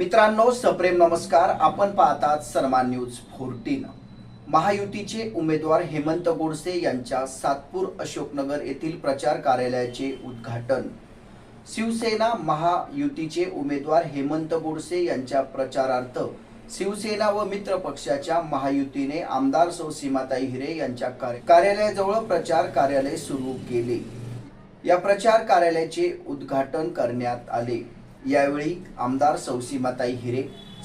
मित्रांनो सप्रेम नमस्कार. आपण पाहतात सन्मान न्यूज फोर्टीन. महायुतीचे उमेदवार हेमंत गोडसे यांच्या सातपूर अशोकनगर येथील प्रचार कार्यालयाचे उद्घाटन. शिवसेना महायुतीचे उमेदवार हेमंत गोडसे यांच्या प्रचारार्थ शिवसेना व मित्र पक्षाच्या महायुतीने आमदार सौ सीमाताई हिरे यांच्या कार्यालयाजवळ प्रचार कार्यालय सुरू केले. या प्रचार कार्यालयाचे उद्घाटन करण्यात आले. यावेळी आमदार सौसीमाताई हिरे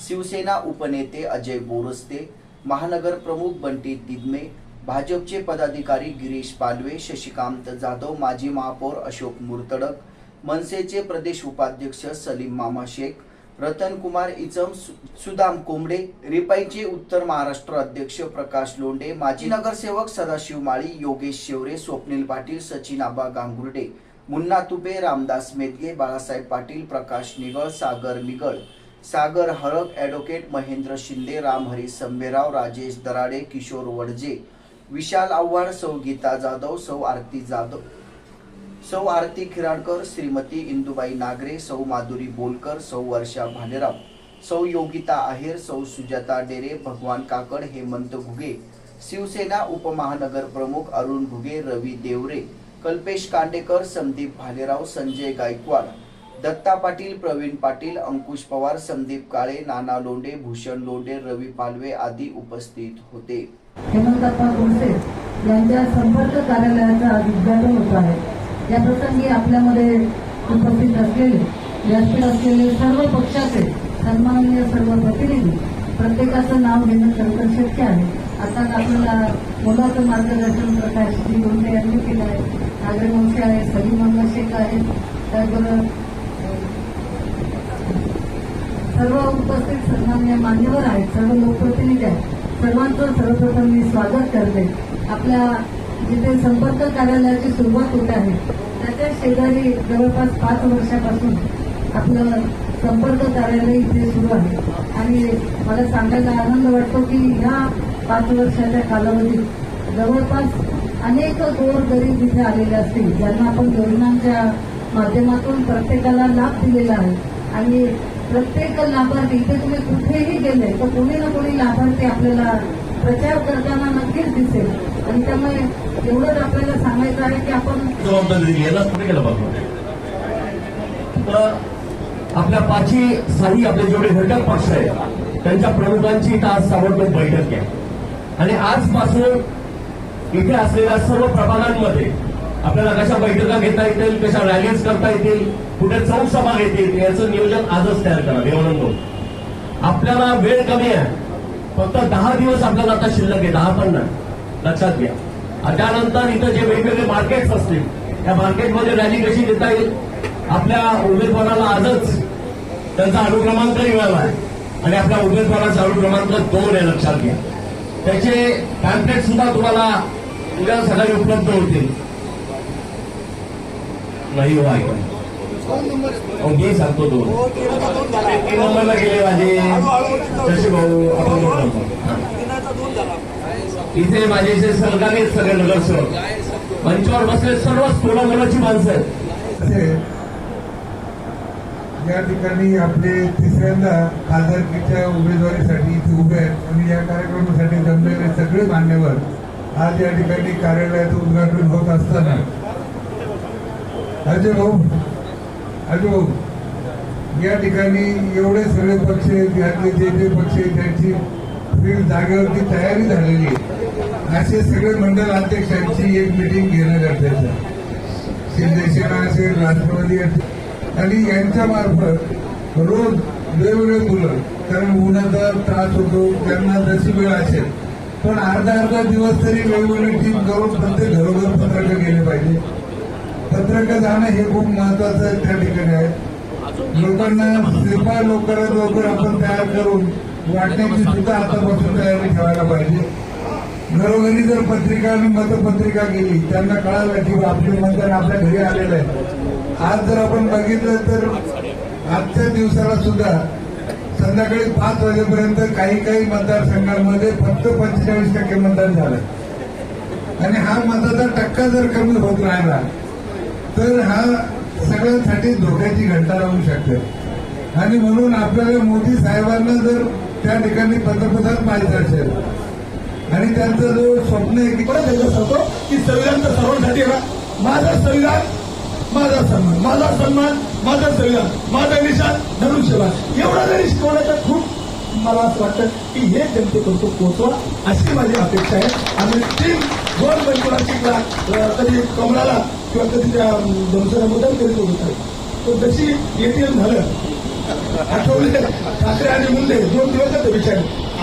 शिवसेना उपनेते अजय बोरस्ते महानगर प्रमुख बंटी दिदमे भाजपचे पदाधिकारी गिरीश पालवे शशिकांत जाधव माजी महापौर अशोक मुर्तडक मनसेचे प्रदेश उपाध्यक्ष सलीम मामा शेख रतन कुमार इचम सु- सुदाम कोंबडे रिपाईचे उत्तर महाराष्ट्र अध्यक्ष प्रकाश लोंडे माजी नगरसेवक सदाशिव माळी योगेश शेवरे स्वप्नील पाटील सचिन आबा गांगुर्डे मुन्ना तुबे रामदास मेदगे बाळासाहेब पाटील प्रकाश निगळ सागर निगळ सागर हळक ॲडव्होकेट महेंद्र शिंदे रामहरी संभेराव राजेश दराडे किशोर वडजे विशाल आव्हाड सौ गीता जाधव सौ आरती जाधव सौ आरती खिराडकर श्रीमती इंदुबाई नागरे सौ माधुरी बोलकर सौ वर्षा भालेराव सौ योगिता आहेर सौ सुजाता डेरे भगवान काकड हेमंत घुगे शिवसेना उपमहानगर प्रमुख अरुण घुगे रवी देवरे कल्पेश कांडेकर संदीप भालेराव संजय गायकवाड दत्ता पाटील प्रवीण पाटील अंकुश पवार संदीप काळे नाना लोंडे भूषण लोंडे रवी पालवे आदी उपस्थित होते. हेमंतप्पा गोडसे यांच्या संपर्क कार्यालयाचं आज उद्घाटन होत आहे. या प्रसंगी आपल्यामध्ये उपस्थित असलेले व्यासपीठ असलेले सर्व पक्षाचे सन्माननीय सर्व प्रतिनिधी प्रत्येकाचं नाव घेणं खरंतर शक्य आहे. आता आपल्याला मुलाचं मार्गदर्शन प्रकाश श्री गोंडे यांनी केलं आहे. नागरे वंशी आहे सलीम अहमद शेख आहे त्याचबरोबर सर्व उपस्थित सन्मान्य मान्यवर आहेत सर्व लोकप्रतिनिधी आहेत. सर्वांचं सर्वप्रथम मी स्वागत करते. आपल्या जिथे संपर्क कार्यालयाची सुरुवात होत आहे त्याच्या शेजारी जवळपास पाच वर्षापासून आपलं संपर्क कार्यालय इथे सुरू आहे. आणि मला सांगायला आनंद वाटतो की ह्या पाच वर्षाच्या कालावधीत जवळपास अनेक गोर गरीब इथे आलेले असतील ज्यांना आपण योजनांच्या माध्यमातून प्रत्येकाला लाभ दिलेला आहे. आणि प्रत्येक लाभार्थी इथे तुम्ही कुठेही गेले तर कोणी ना कोणी लाभार्थी आपल्याला प्रचार करताना नक्कीच दिसेल. आणि त्यामुळे एवढंच आपल्याला सांगायचं आहे की आपण जबाबदारी तर आपल्या पाचही साही आपले जेवढे घटक पक्ष आहेत त्यांच्या प्रमुखांची आज सावरकर बैठक आहे. आणि आजपासून इथे असलेल्या सर्व प्रभागांमध्ये आपल्याला कशा बैठका घेता येतील कशा रॅलीज करता येतील कुठे चौसभा घेतील याचं नियोजन आजच तयार करा. देवानंद आपल्याला वेळ कमी आहे. फक्त दहा दिवस आपल्याला आता शिल्लक आहे. दहा पण नाही. लक्षात घ्या. आणि त्यानंतर इथं जे वेगवेगळे मार्केट्स असतील त्या मार्केटमध्ये रॅली कशी देता येईल? आपल्या उमेदवाराला आजच त्यांचा अनुक्रमांक मिळाला आहे. आणि आपल्या उमेदवाराचा अनुक्रमांक दोन आहे लक्षात घ्या. त्याचे पॅम्पलेट सुद्धा तुम्हाला उद्या सकाळी उपलब्ध होतील नाही हो ऐका. मी सांगतो दोन. तीन नंबरला गेले माझे. शशी भाऊ आपण इथे माझे जे सहकारी सगळे नगरसेवक. मंचावर बसले सर्व सोळा मुलाची माणसं आहेत. या ठिकाणी आपले तिसऱ्यांदा खासदारकीच्या उमेदवारीसाठी इथे उभे आहेत. आणि या कार्यक्रमासाठी जमलेले सगळे मान्यवर आज या ठिकाणी कार्यालयाचं उद्घाटन होत असताना. अजय भाऊ अजय भाऊ या ठिकाणी एवढे सगळे पक्ष आहेत यातले जे जे पक्ष आहेत त्यांची फील्ड जागेवरती तयारी झालेली आहे. असे सगळे मंडळ अध्यक्षांची एक मिटिंग घेणं गरजेचं शिवसेना असेल राष्ट्रवादी असेल आणि यांच्या मार्फत रोज वेगवेगळे मुलं कारण उन्हाचा त्रास होतो त्यांना जशी वेळ असेल पण अर्धा अर्धा दिवस तरी वेगवेगळी टीम करून प्रत्येक घरोघर पत्रक गेले पाहिजे. पत्रक जाणं हे खूप महत्वाचं त्या ठिकाणी आहे. लोकांना कृपा लवकरात लवकर आपण तयार करून वाटण्याची सुद्धा आतापासून तयारी ठेवायला पाहिजे. घरोघरी जर पत्रिका आणि मतपत्रिका गेली त्यांना कळालं की बा आपले मतदान आपल्या घरी आलेलं आहे. आज जर आपण बघितलं तर आजच्या दिवसाला सुद्धा संध्याकाळी पाच वाजेपर्यंत काही काही मतदारसंघांमध्ये फक्त पंचेचाळीस टक्के मतदान झालं आणि हा मताचा टक्का जर कमी होत राहिला तर हा सगळ्यांसाठी धोक्याची घंटा राहू शकते. आणि म्हणून आपल्याला मोदी साहेबांना जर त्या ठिकाणी पंतप्रधान पाहिजे असेल आणि त्यांचं जो स्वप्न आहे होतो की संविधान तर सर्वांसाठी माझा संविधान माझा सन्मान माझा सन्मान माझा संविधान माझा निशान धनुष्यबाण. एवढा जरी शिकवलं तर खूप मला असं वाटतं की हे जनतेपर्यंत पोहोचवा. अशी माझी अपेक्षा आहे. आणि तीन दोन पंचवार्षिक कधी कमळाला किंवा कधी त्या धनुष्याला मुद्दाम करीत होत तो जशी एटीएम झालं आठवले ठाकरे आणि मुंडे दोन दिवसाचा विचार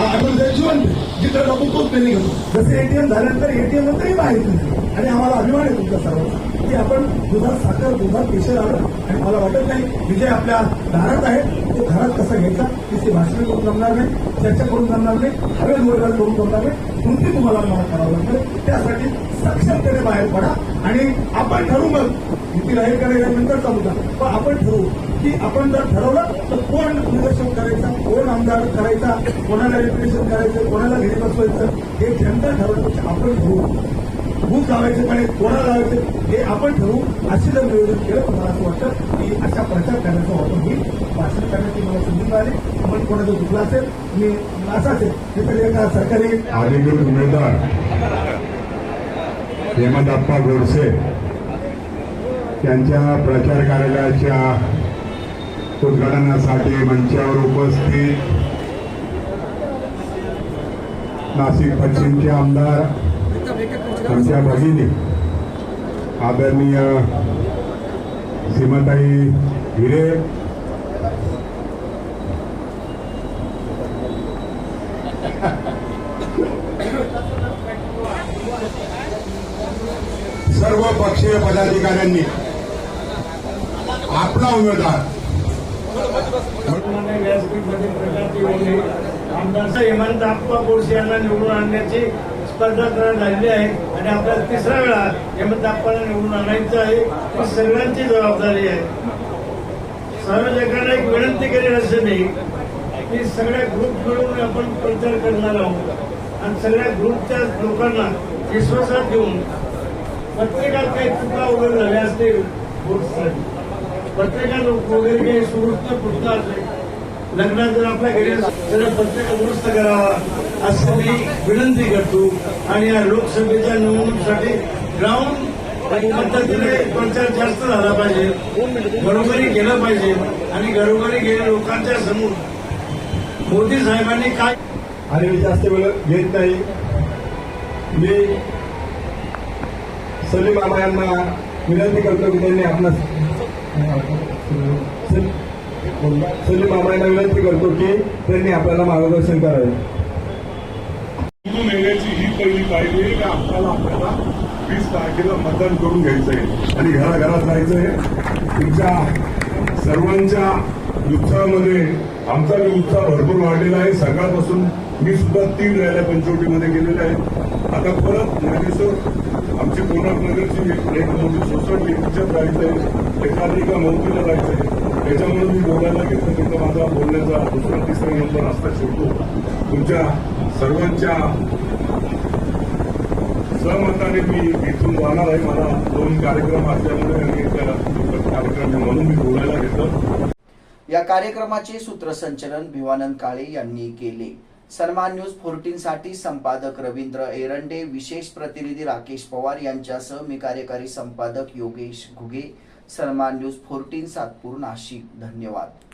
आपण जिवंत जिथं नको तोच त्यांनी घेतो जसे एटीएम झाल्यानंतर एटीएम नंतरही माहिती नाही आणि आम्हाला अभिमान आहे तुमच्या सर्वांचा की आपण दुधात साखर दुधात केशर आलं आणि मला वाटत नाही विजय आपल्या दारात आहे. तो घरात कसा घ्यायचा? तिथे भाषण करून जमणार नाही चर्चा करून जमणार नाही हवे जोरदार करून जमणार नाही कृती तुम्हाला मला करावं लागतं. त्यासाठी सक्षमतेने बाहेर पडा आणि आपण ठरवू मग. युती राहील करायला चालू मुद्दा पण आपण ठरवू. की आपण जर ठरवलं तर कोण निदर्शन करायचा? कोण आमदार करायचा? कोणाला रिप्रेझेंट करायचं? कोणाला घरी बसवायचं? हे जनता ठरवण्यापेक्षा आपण ठरवू. भूक लावायचं पण कोणा लावायचं हे आपण ठरवू. अशी जर नियोजन केलं तर मला असं वाटतं की अशा प्रचार करण्याचा वापर होईल. भाषण करण्याची मला संधी मिळाली. पण कोणाचं चुकलं असेल मी असाच असेल हे तरी एका सरकारी अधिकृत उमेदवार. हेमंतप्पा गोडसे. त्यांच्या प्रचार कार्यालयाच्या उद्घाटनासाठी मंचावर उपस्थित नाशिक पश्चिमचे आमदार आमच्या भगिनी आदरणीय सीमाताई हिरे सर्व पक्षीय पदाधिकाऱ्यांनी आपला उमेदवार आमदार हेमंत आप्पा बोरसे यांना निवडून आणण्याची स्पर्धा करण्यात आलेली आहे. आणि आपल्याला तिसरा वेळा यामध्ये आपल्याला निवडून आणायचं आहे. ही सगळ्यांची जबाबदारी आहे. सार्वजनिकांना एक विनंती करेल असं नाही की सगळ्या ग्रुप मिळून आपण प्रचार करणार आहोत. आणि सगळ्या ग्रुपच्या लोकांना विश्वासात घेऊन प्रत्येकात काही चुका वगैरे झाल्या असतील ग्रुपसाठी पत्रिका वगैरे काही सुवृत्त पुस्तक असेल लग्नात जर आपल्या घरी असेल तर प्रत्येक दुरुस्त करावा असं मी विनंती करतो. आणि या लोकसभेच्या निवडणुकीसाठी ग्राउंड पद्धतीने प्रचार जास्त झाला पाहिजे. घरोघरी गेलं पाहिजे. आणि घरोघरी गेल्या लोकांच्या समोर मोदी साहेबांनी काय आणि मी जास्त वेळ घेत नाही. मी सलीम बाबा यांना विनंती करतो की त्यांनी आपणास सलीम मामा यांना विनंती करतो की त्यांनी आपल्याला मार्गदर्शन करावे. निवडून येण्याची ही पहिली पायरी आहे की आपल्याला आपल्याला वीस तारखेला मतदान करून घ्यायचं आहे आणि घराघरात आहे तुमच्या सर्वांच्या उत्साहामध्ये आमचा बी उत्साह भरपूर वाढलेला आहे. सकाळपासून मी सुद्धा तीन रॅल्या पंचवटीमध्ये गेलेले आहे. आता परत ज्ञानेश्वर आमची कोणाक नगरची एक मोठी सोसायटी तिच्यात जायचंय. एखादी एका मौतीला आहे त्याच्यामुळे मी बोलायला घेतलं तिथं माझा बोलण्याचा दुसरा तिसरा नंबर असता ठेवतो तुमच्या सर्वांच्या सहमताने मी इथून जाणार आहे. मला दोन कार्यक्रम असल्यामुळे आणि कार्यक्रम म्हणून मी बोलायला घेतो या कार्यक्रमाचे सूत्रसंचलन भिवानंद काळे यांनी केले. सन्मान न्यूज फोर्टीन साठी संपादक रवींद्र एरंडे विशेष प्रतिनिधी राकेश पवार यांच्यासह मी कार्यकारी संपादक योगेश घुगे. सन्मान न्यूज फोर्टीन सातपूर नाशिक. धन्यवाद.